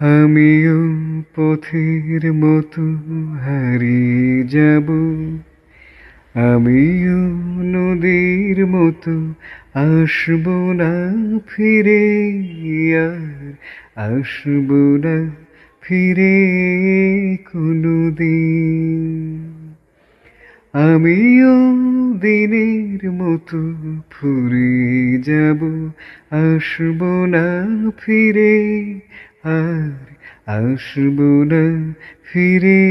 আমিও পথের মতো হারিয়ে যাব। আমিও নদীর মতো আসব না ফিরে, আর আসব না ফিরে কোনো দিন আমিও দিনের মতো ফুরিয়ে যাব, আসব না ফিরে আর আসব না ফিরে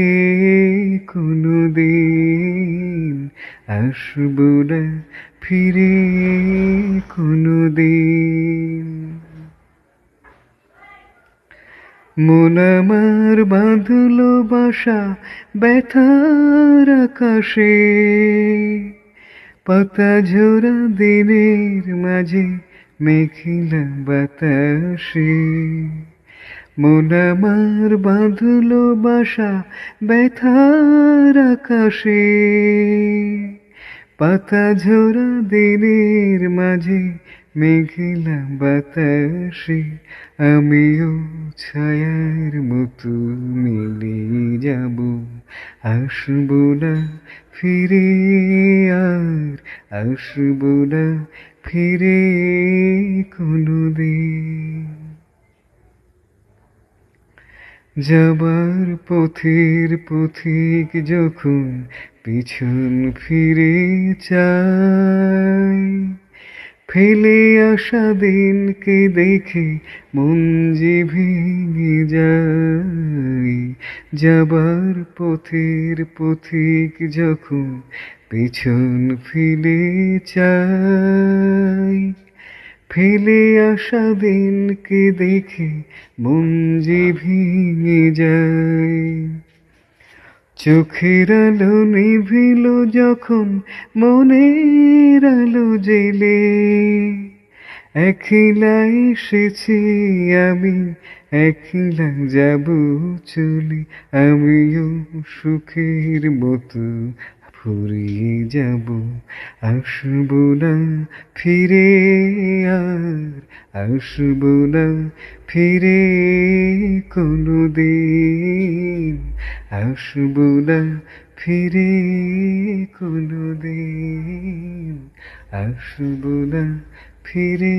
কোনো দিন আসব না ফিরে কোনো দিন মন আমার বাঁধল বাসা ব্যথার আকাশে। পাতা ঝোরা দিনের মাঝে মেঘিলা বাতাসে। মন আমার বাঁধল বাসা ব্যথার আকাশে। পাতা ঝোরা দিনের মাঝে মেঘিলা বাতাসে, আমিও ছায়ার মতো মিলে যাব। আসব না ফিরে আর, আসব না ফিরে কোনো দিন যাবার পথের পথিক যখন পিছন ফিরে চাই, ফেলে আসা দিনকে দেখে মন যে ভেঙে যায়। যাবার পথের পথিক যখন পিছন ফিরে চাই ফেলে আসা দিনকে দেখে মন ভেঙে যায়। চোখের আলো নিভিল যখন, মনের আলো জেলে। একলা এসেছি আমি, একলা যাব চলে। আমিও সুখের মতো ফুরিয়ে যাব, আসব না ফিরে আর, আসব না ফিরে কোনো দিন আসব না ফিরে কোনো দিন আসব না ফিরে